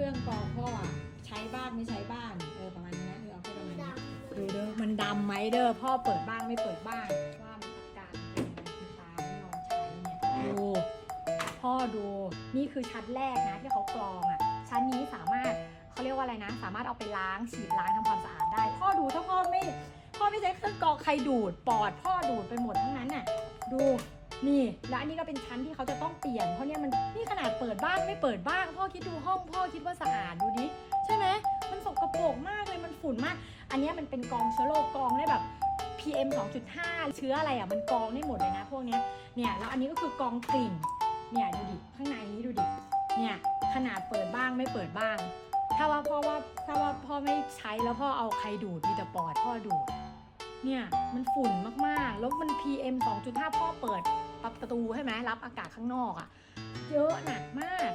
รื่องกรองพ่ออะใช้บ้างไม่ใช้บ้างเออประมาณนี้นะเออเอาแค่ประมาณนี้ดำดูเด้อมันดำไหมเด้อพ่อเปิดบ้างไม่เปิดบ้างว่ามันอาการเป็นยังไงคุณตาไม่ยอมใช้เนี่ยดูพ่อดูนี่คือชั้นแรกนะที่เขากรองอะชั้นนี้สามารถเขาเรียกว่าอะไรนะ สามารถเอาไปล้างฉีดล้างทำความสะอาดได้ พ่อดูถ้าพ่อไม่พ่อไม่ใช้เครื่องกรองใครดูดปอด พ่อดูดไปหมดทั้งนั้นน่ะดู นี่แล้วอันนี้ก็เป็นชั้นที่เขาจะต้องเปลี่ยนเพราะเนี่ยมันนี่ขนาดเปิดบ้างไม่เปิดบ้างพ่อคิดดูห้องพ่อคิดว่าสะอาดดูดิใช่ไหมมันสกปรกมากเลยมันฝุ่นมาก อันนี้มันเป็นกองเชื้อโรคกองได้แบบ PM 2.5 เชื้ออะไรอะมันกองได้หมดเลยนะพวกเนี้ยเนี่ยแล้วอันนี้ก็คือกองกลิ่นเนี่ยดูดิข้างในนี้ดูดิเนี่ยขนาดเปิดบ้างไม่เปิดบ้าง ถ้าว่าพ่อว่าถ้าว่าพ่อไม่ใช้แล้วพ่อเอาใครดูดมีแต่ปอดพ่อดูดเนี่ยมันฝุ่นมากๆ แล้วมัน PM 2.5 พ่อเปิด ประตูใช่ไหมรับอากาศข้างนอกอะ่ะ เยอะหนักมาก